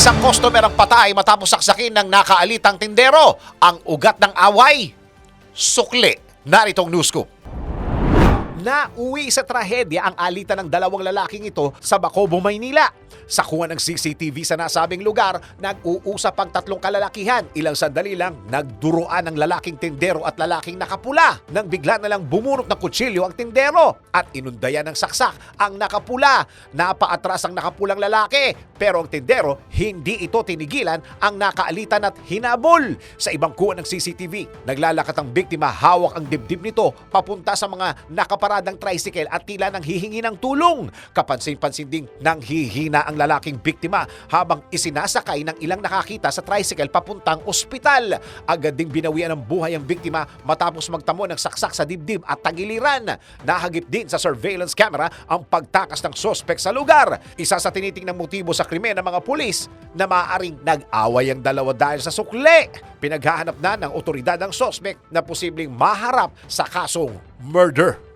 Isang customer ang patay matapos saksakin ng nakaalitang tindero. Ang ugat ng away, sukli. Naritong news scoop. Nauwi sa trahedya ang alitan ng dalawang lalaking ito sa Bacobo, Maynila. Sa kuha ng CCTV sa nasabing lugar, nag-uusap ang tatlong kalalakihan. Ilang sandali lang, nagduruan ang lalaking tindero at lalaking nakapula. Nang bigla na lang bumunot ng kutsilyo ang tindero at inundayan ng saksak ang nakapula. Napaatras ang nakapulang lalaki pero ang tindero hindi ito tinigilan ang nakaalitan at hinabol. Sa ibang kuha ng CCTV, naglalakat ang biktima hawak ang dibdib nito papunta sa mga nakaparadang tricycle at tila nang hihingi ng tulong. Kapansin-pansin ding nang hihina ang lalaking biktima habang isinasakay ng ilang nakakita sa tricycle papuntang ospital. Agad ding binawian ng buhay ang biktima matapos magtamo ng saksak sa dibdib at tagiliran. Nahagip din sa surveillance camera ang pagtakas ng sospek sa lugar. Isa sa tinitingnan motibo sa krimen ng mga pulis na maaaring nag-away ang dalawa dahil sa sukle. Pinaghahanap na ng otoridad ang sospek na posibleng maharap sa kasong murder.